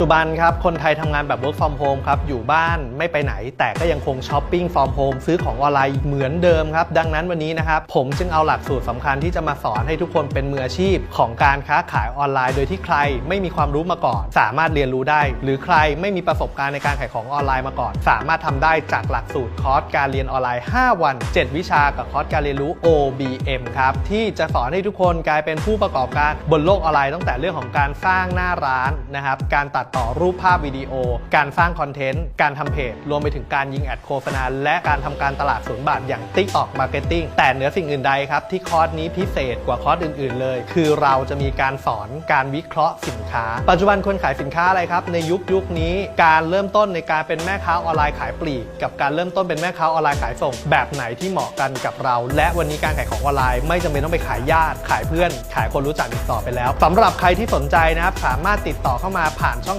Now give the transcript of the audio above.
ปัจจุบันครับ คนไทยทำงานแบบ work from home ครับ อยู่บ้านไม่ไปไหน แต่ก็ยังคงช้อปปิ้ง from home ซื้อของออนไลน์เหมือนเดิมครับ ดังนั้นวันนี้นะครับ ผมจึงเอาหลักสูตรสำคัญที่จะมาสอนให้ทุกคนเป็นมืออาชีพ ของการค้าขายออนไลน์ โดยที่ใครไม่มีความรู้มาก่อน สามารถเรียนรู้ได้ หรือใครไม่มีประสบการณ์ในการขายของออนไลน์มาก่อน สามารถทำได้จากหลักสูตรคอร์สการเรียนออนไลน์ 5 วัน 7 วิชากับคอร์สการเรียนรู้ OBM ครับที่จะสอนให้ทุกคนกลายเป็นผู้ประกอบการบนโลกออนไลน์ตั้งแต่เรื่องของการสร้างหน้าร้านนะครับการตัดต่อรูปภาพวิดีโอ การสร้างคอนเทนต์ การทำเพจ รวมไปถึงการยิงแอดโฆษณาและการทำการตลาดศูนย์บาทอย่าง TikTok Marketing แต่เหนือสิ่งอื่นใดครับ ที่คอร์สนี้พิเศษกว่าคอร์สอื่น ๆ เลย คือเราจะมีการสอนการวิเคราะห์สินค้า ปัจจุบันคนขายสินค้าอะไรครับ ในยุคยุคนี้การเริ่มต้นในการเป็นแม่ค้าออนไลน์ขายปลีก กับการเริ่มต้นเป็นแม่ค้าออนไลน์ขายส่ง แบบไหนที่เหมาะกันกับเรา และวันนี้การขายของออนไลน์ไม่จำเป็นต้องไปขายญาติ ขายเพื่อน ขายคนรู้จักอีกต่อไปแล้วสำหรับใครที่สนใจนะครับสามารถติดต่อเข้ามาผ่านช่อง